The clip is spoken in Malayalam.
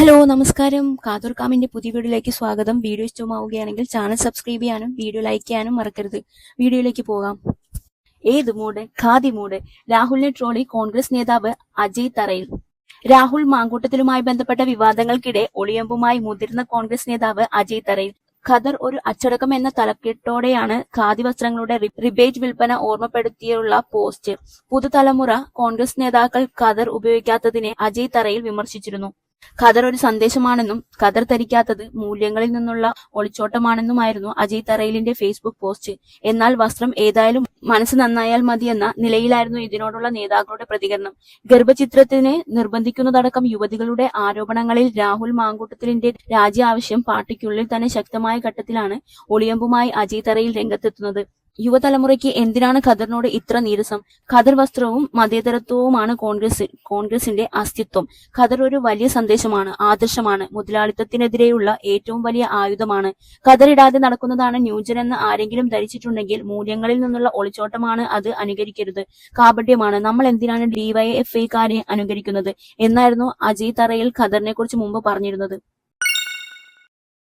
ഹലോ നമസ്കാരം. കാതൂർ കാമിന്റെ പുതിയ വീഡിയോയിലേക്ക് സ്വാഗതം. വീഡിയോ ഇഷ്ടമാവുകയാണെങ്കിൽ ചാനൽ സബ്സ്ക്രൈബ് ചെയ്യാനും വീഡിയോ ലൈക്ക് ചെയ്യാനും മറക്കരുത്. വീഡിയോയിലേക്ക് പോകാം. ഏത് മൂഡ്? ഖാദി മൂഡ്. രാഹുലിനെ ട്രോളി കോൺഗ്രസ് നേതാവ് അജയ് തറയിൽ. രാഹുൽ മാങ്കൂട്ടത്തിലുമായി ബന്ധപ്പെട്ട വിവാദങ്ങൾക്കിടെ ഒളിയമ്പുമായി മുതിർന്ന കോൺഗ്രസ് നേതാവ് അജയ് തറയിൽ. ഖദർ ഒരു അച്ചടക്കം എന്ന തലക്കെട്ടോടെയാണ് ഖാദി വസ്ത്രങ്ങളുടെ റിബേറ്റ് വിൽപ്പന ഓർമ്മപ്പെടുത്തിയുള്ള പോസ്റ്റ്. പുതുതലമുറ കോൺഗ്രസ് നേതാക്കൾ ഖദർ ഉപയോഗിക്കാത്തതിനെ അജയ് തറയിൽ വിമർശിച്ചിരുന്നു. ഖദർ ഒരു സന്ദേശമാണെന്നും ഖദർ ധരിക്കാത്തത് മൂല്യങ്ങളിൽ നിന്നുള്ള ഒളിച്ചോട്ടമാണെന്നുമായിരുന്നു അജയ് തറയിലിന്റെ ഫേസ്ബുക്ക് പോസ്റ്റ്. എന്നാൽ വസ്ത്രം ഏതായാലും മനസ്സ് നന്നായാൽ മതിയെന്ന നിലയിലായിരുന്നു ഇതിനോടുള്ള നേതാക്കളുടെ പ്രതികരണം. ഗർഭചിത്രത്തിനെ നിർബന്ധിക്കുന്നതടക്കം യുവതികളുടെ ആരോപണങ്ങളിൽ രാഹുൽ മാങ്കൂട്ടത്തിലിന്റെ രാജി ആവശ്യം പാർട്ടിക്കുള്ളിൽ തന്നെ ശക്തമായ ഘട്ടത്തിലാണ് ഒളിയമ്പുമായി അജയ് തറയിൽ രംഗത്തെത്തുന്നത്. യുവതലമുറയ്ക്ക് എന്തിനാണ് ഖദറിനോട് ഇത്ര നീരസം? ഖദർ വസ്ത്രവും മതേതരത്വവുമാണ് കോൺഗ്രസ് കോൺഗ്രസിന്റെ അസ്തിത്വം. ഖദർ ഒരു വലിയ സന്ദേശമാണ് ആദർശമാണ് മുതലാളിത്തത്തിനെതിരെയുള്ള ഏറ്റവും വലിയ ആയുധമാണ്. ഖദർ ഇടാതെ നടക്കുന്നതാണ് ന്യൂജൻ എന്ന് ആരെങ്കിലും ധരിച്ചിട്ടുണ്ടെങ്കിൽ മൂല്യങ്ങളിൽ നിന്നുള്ള ഒളിച്ചോട്ടമാണ് അത് അനുകരിക്കരുത്. കാപട്യമാണ്. നമ്മൾ എന്തിനാണ് ഡിവൈഎഫ്ഐക്കാരെ അനുകരിക്കുന്നത്? എന്നായിരുന്നു അജയ് തറയിൽ ഖദറിനെ കുറിച്ച് മുമ്പ് പറഞ്ഞിരുന്നത്.